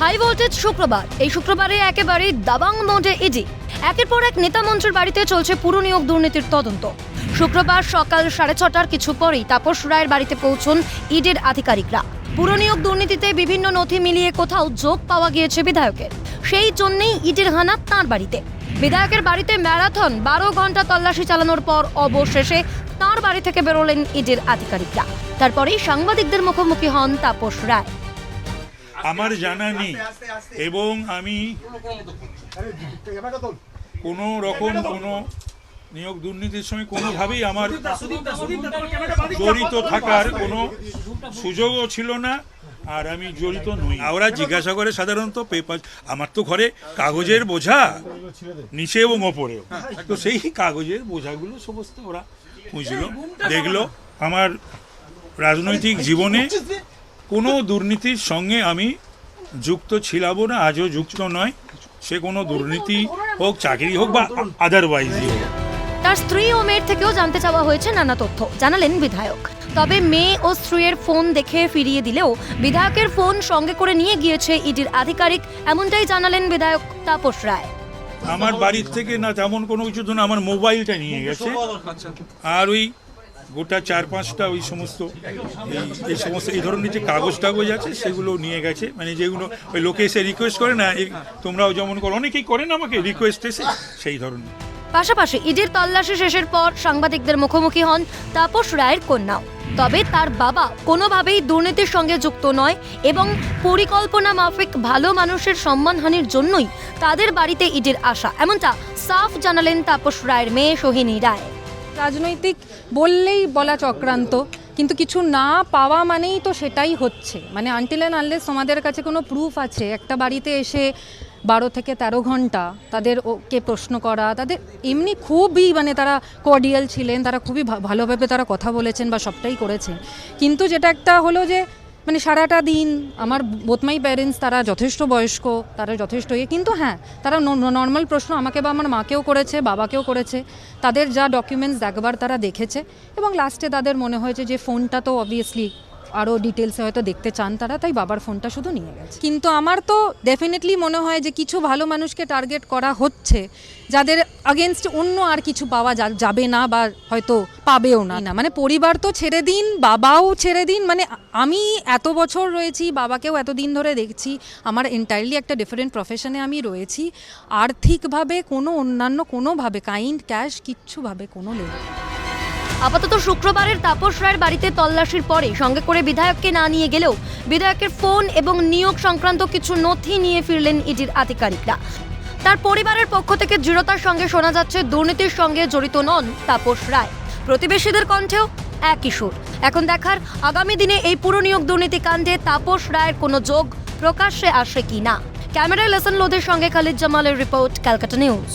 High voltage শুক্রবার। এই শুক্রবারে একেবারে দাবাং মোডে ইডি। একের পর এক নেতা মন্ত্রীর বাড়িতে চলছে পুরো নিয়োগ দুর্নীতির তদন্ত। শুক্রবার সকাল সাড়ে ছটার কিছু পরেই তাপস রায়ের বাড়িতে পৌঁছন ইডির আধিকারিকরা। পুরো নিয়োগ দুর্নীতিতে বিভিন্ন নথি মিলিয়ে কোথাও যোগ পাওয়া গিয়েছে বিধায়কের। সেই জন্যই ইডির হানা তাঁর বাড়িতে। বিধায়কের বাড়িতে ম্যারাথন বারো ঘণ্টা তল্লাশি চালানোর পর অবশেষে তাঁর বাড়ি থেকে বেরোলেন ইডির আধিকারিকরা। তারপরেই সাংবাদিকদের মুখোমুখি হন তাপস রায়। আমার জানা নেই। এবং আমি কোনো রকম কোনো নিয়োগ দুর্নীতির সঙ্গে কোনোভাবেই আমার জড়িত থাকার কোনো সুযোগও ছিল না আর আমি জড়িত নই। ওরা জিজ্ঞাসা করে সাধারণত পেপার আমার তো ঘরে কাগজের বোঝা নিচে এবং ওপরেও। তো সেই কাগজের বোঝাগুলো সমস্ত ওরা বুঝল দেখল। আমার রাজনৈতিক জীবনে কোনো দুর্নীতির সঙ্গে আমি যুক্ত ছিলাম না আজও যুক্ত নয়। সে কোনো দুর্নীতি হোক চাকরি হোক বা আদারওয়াইজই হোক। তার স্ত্রী ও মেয়ের থেকেও জানতে চাওয়া হয়েছে নানা তথ্য। জানালেন বিধায়ক। তবে মেয়ে ও স্ত্রীর ফোন দেখে ফিরিয়ে দিলেও বিধায়কের ফোন সঙ্গে করে নিয়ে গিয়েছে ইডির আধিকারিক। এমনটাই জানালেন বিধায়ক তাপস রায়। আমার বাড়ির থেকে না তেমন কোনো কিছু না আমার মোবাইলটা নিয়ে গেছে। আর ওই গোটা চার পাঁচটা ওই সমস্ত এই- এই সমস্ত এই ধরনের যে কাগজ টাগজ আছে, সেগুলো নিয়ে গেছে। মানে যেগুলো ওই লোকে এসে রিকোয়েস্ট করে না তোমরাও যেমন করো, অনেকেই করেন আমাকে রিকোয়েস্ট এসে সেই ধরনের। পাশাপাশি ইডির তল্লাশি শেষের পর সাংবাদিকদের মুখোমুখি হন তাপস রায়ের কন্যাও। তবে তার বাবা কোনোভাবেই দুর্নীতির সঙ্গে যুক্ত নয় এবং পরিকল্পনা মাফিক ভালো মানুষের সম্মানহানির জন্যই তাদের বাড়িতে ইডির আসা এমনটা সাফ জানালেন তাপস রায়ের মেয়ে সোহিনী রায়। রাজনৈতিক বললেই বলা চক্রান্ত, কিন্তু কিছু না পাওয়া মানেই তো সেটাই হচ্ছে। মানে আনটিল অ্যান্ড আনলেস তোমাদের কাছে কোনো প্রুফ আছে, একটা বাড়িতে এসে বারো থেকে তেরো ঘণ্টা তাদের ওকে প্রশ্ন করা, তাদের এমনি খুবই মানে তারা কর্ডিয়াল ছিলেন, তারা খুবই ভালোভাবে তারা কথা বলেছেন বা সবটাই করেছেন। কিন্তু যেটা একটা হলো যে মানে সারাটা দিন আমার বোথমাই প্যারেন্টস তারা যথেষ্ট বয়স্ক, তারা যথেষ্ট ইয়ে কিন্তু হ্যাঁ তারা নর্মাল প্রশ্ন আমাকে বা আমার মাকেও করেছে, বাবাকেও করেছে, তাদের যা ডকুমেন্টস একবার তারা দেখেছে এবং লাস্টে তাদের মনে হয়েছে যে ফোনটা তো অবভিয়াসলি আরও ডিটেলসে হয়তো দেখতে চান তারা, তাই বাবার ফোনটা শুধু নিয়ে গেছে। কিন্তু আমার তো ডেফিনেটলি মনে হয় যে কিছু ভালো মানুষকে টার্গেট করা হচ্ছে, যাদের আগেনস্ট অন্য আর কিছু পাওয়া যাবে না বা হয়তো পাবেও না। না মানে পরিবার তো ছেড়ে দিন, বাবাও ছেড়ে দিন মানে আমি এত বছর রয়েছি, বাবাকেও এতদিন ধরে দেখছি, আমার এন্টায়ারলি একটা ডিফারেন্ট প্রফেশনে আমি রয়েছি, আর্থিকভাবে কোনো অন্যান্য কোনোভাবে কাইন্ড ক্যাশ কিচ্ছুভাবে কোনো লেগে আপাতত শুক্রবারের তাপস রায়ের বাড়িতে তল্লাশির পরে সঙ্গে করে বিধায়ককে না নিয়ে গেলেও বিধায়কের ফোন এবং নিয়োগ সংক্রান্ত কিছু নথি নিয়ে ফিরলেন ইডির আধিকারিকরা। তার পরিবারের পক্ষ থেকে দৃঢ়তার সঙ্গে শোনা যাচ্ছে দুর্নীতির সঙ্গে জড়িত নন তাপস রায়। প্রতিবেশীদের কণ্ঠেও একই সুর। এখন দেখার আগামী দিনে এই পুরো নিয়োগ দুর্নীতি কাণ্ডে তাপস রায়ের কোনো যোগ প্রকাশ্যে আসে কি না। ক্যামেরায় লেসন লোধের সঙ্গে খালিদ জামালের রিপোর্ট, ক্যালকাটা নিউজ।